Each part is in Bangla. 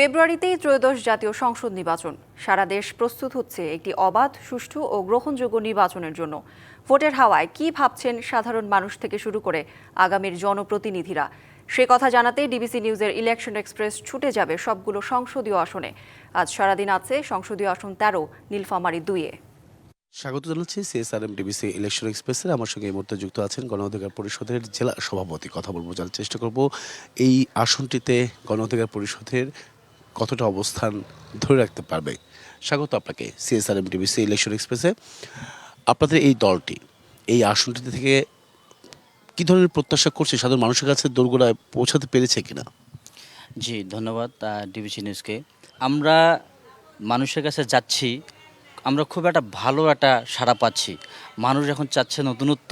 ফেব্রুয়ারিতেই ত্রয়োদশ জাতীয় সংসদ নির্বাচন। সারা দেশ প্রস্তুত হচ্ছে একটি অবাধ, সুষ্ঠু ও গ্রহণযোগ্য নির্বাচনের জন্য। ভোটের হাওয়ায় কি ভাবছেন সাধারণ মানুষ থেকে শুরু করে আগামীর জনপ্রতিনিধিরা? সে কথা জানাতে ডিবিসি নিউজের ইলেকশন এক্সপ্রেস ছুটে যাবে সবগুলো সংসদীয় আসনে। আজ সারাদিন আছে সংসদীয় আসন তেরো, নীলফামারী দুইয়ে। স্বাগত জানাচ্ছি সিএসআরএম ডিবিসি ইলেকশন এক্সপ্রেসের। আমার সঙ্গে এই মুহূর্তে যুক্ত আছেন গণ অধিকার পরিষদের জেলা সভাপতি। কথা বলব, জানার চেষ্টা করব এই আসনটিতে গণ অধিকার পরিষদের কতটা অবস্থান ধরে রাখতে পারবে। স্বাগত আপনাকে সিএসআরএম ডিবিসি ইলেকশন এক্সপ্রেসে আপনাদের এই দলটি, এই আসনটিতে থেকে কি ধরনের প্রত্যাশা করছে? সাধারণ মানুষের কাছে দোরগোড়ায় পৌঁছাতে পেরেছে কিনা? জি, ধন্যবাদ ডিবিসি নিউজকে আমরা মানুষের কাছে যাচ্ছি, আমরা খুব একটা ভালো একটা সাড়া পাচ্ছি। মানুষ এখন চাচ্ছে নতুনত্ব।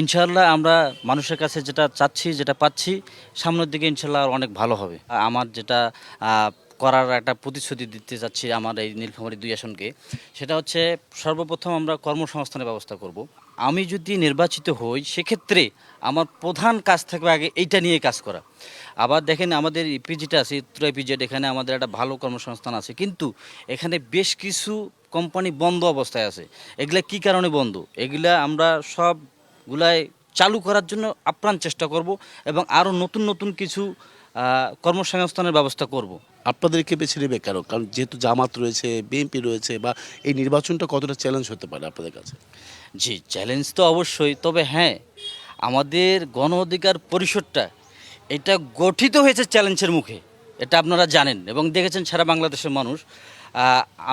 ইনশাল্লাহ আমরা মানুষের কাছে যেটা চাচ্ছি, যেটা পাচ্ছি, সামনের দিকে ইনশাল্লাহ অনেক ভালো হবে। আমার যেটা করার একটা প্রতিশ্রুতি দিতে চাচ্ছি আমার এই নীলফামারী দুই আসনকে, সেটা হচ্ছে সর্বপ্রথম আমরা কর্মসংস্থানের ব্যবস্থা করব। আমি যদি নির্বাচিত হই, সেক্ষেত্রে আমার প্রধান কাজ থাকবে আগে এইটা নিয়ে কাজ করা। আবার দেখেন আমাদের ইপিজিটা আছে উত্তরা ইপিজেড এখানে আমাদের একটা ভালো কর্মসংস্থান আছে, কিন্তু এখানে বেশ কিছু কোম্পানি বন্ধ অবস্থায় আছে। এগুলা কি কারণে বন্ধ? এগুলা আমরা সবগুলাই চালু করার জন্য আপ্রাণ চেষ্টা করব এবং আরও নতুন নতুন কিছু কর্মসংস্থানের ব্যবস্থা করব। আপনাদেরকে বেছে নেবে কেন? কারণ যেহেতু জামাত রয়েছে বিএনপি রয়েছে বা এই নির্বাচনটা কতটা চ্যালেঞ্জ হতে পারে আপনাদের কাছে? জি চ্যালেঞ্জ তো অবশ্যই। তবে হ্যাঁ আমাদের গণ অধিকার পরিষদটা এটা গঠিত হয়েছে চ্যালেঞ্জের মুখে। এটা আপনারা জানেন এবং দেখেছেন সারা বাংলাদেশের মানুষ।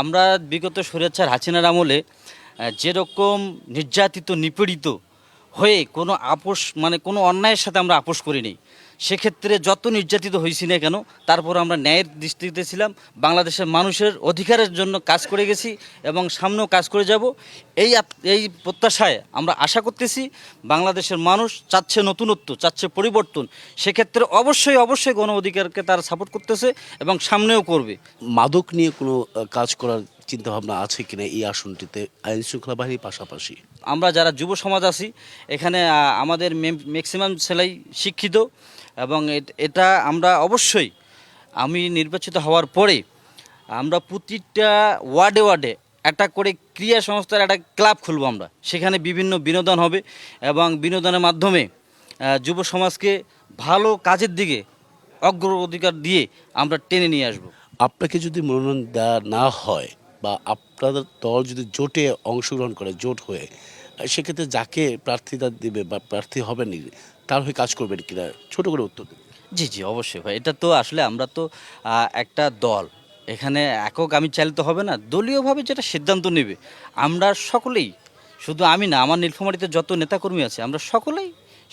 আমরা বিগত স্বৈরাচার হাসিনার আমলে যেরকম নির্যাতিত নিপীড়িত হয়ে কোনো আপোষ মানে কোনো অন্যায়ের সাথে আমরা আপোষ করিনি। সেক্ষেত্রে যত নির্যাতিত হয়েছি না কেন, তারপর আমরা ন্যায়ের দৃষ্টিতে ছিলাম, বাংলাদেশের মানুষের অধিকারের জন্য কাজ করে গেছি এবং সামনেও কাজ করে যাব। এই এই প্রত্যাশায় আমরা আশা করতেছি, বাংলাদেশের মানুষ চাচ্ছে নতুনত্ব, চাচ্ছে পরিবর্তন। সেক্ষেত্রে অবশ্যই অবশ্যই গণ অধিকারকে তারা সাপোর্ট করতেছে এবং সামনেও করবে। মাদক নিয়ে কোনো কাজ করার চিন্তা ভাবনা আছে কিনা এই আসনটিতে আইন শৃঙ্খলা বাহিনীর পাশাপাশি? আমরা যারা যুব সমাজ আছি এখানে আমাদের ম্যাক্সিমাম ছেলেই শিক্ষিত এবং এটা আমরা অবশ্যই আমি নির্বাচিত হওয়ার পরে আমরা প্রতিটা ওয়ার্ডে ওয়ার্ডে একটা করে ক্রিয়া সংস্থার একটা ক্লাব খুলব আমরা। সেখানে বিভিন্ন বিনোদন হবে এবং বিনোদনের মাধ্যমে যুব সমাজকে ভালো কাজের দিকে অগ্রাধিকার দিয়ে আমরা টেনে নিয়ে আসব। আপনাকে যদি মনোনয়ন দেওয়া না হয় বা আপনাদের দল যদি জোটে অংশগ্রহণ করে, জোট হয়ে, সেক্ষেত্রে যাকে প্রার্থিতা দিবে বা প্রার্থী হবেন তার হয়ে কাজ করবেন কিনা? ছোট করে উত্তর দিন। জি জি, অবশ্যই ভাই। এটা তো আসলে আমরা তো একটা দল। এখানে একক আমি চালিত হবে না। দলীয়ভাবে যেটা সিদ্ধান্ত নেবে, আমরা সকলেই, শুধু আমি না, আমার নীলফামারীতে যত নেতাকর্মী আছে, আমরা সকলেই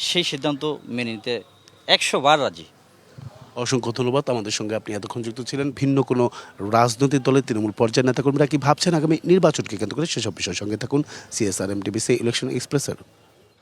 সেই সিদ্ধান্ত মেনে নিতে একশো বার রাজি। অসংখ্য ধন্যবাদ। আমাদের সঙ্গে আপনি এতক্ষণ যুক্ত ছিলেন। ভিন্ন কোনো রাজনৈতিক দলের তৃণমূল পর্যায়ের নেতাকর্মীরা কি ভাবছেন আগামী নির্বাচনকে কেন্দ্র করে? সেসব বিষয়ের সঙ্গে থাকুন। সিএসআরএম টিভিসি ইলেকশন এক্সপ্রেসের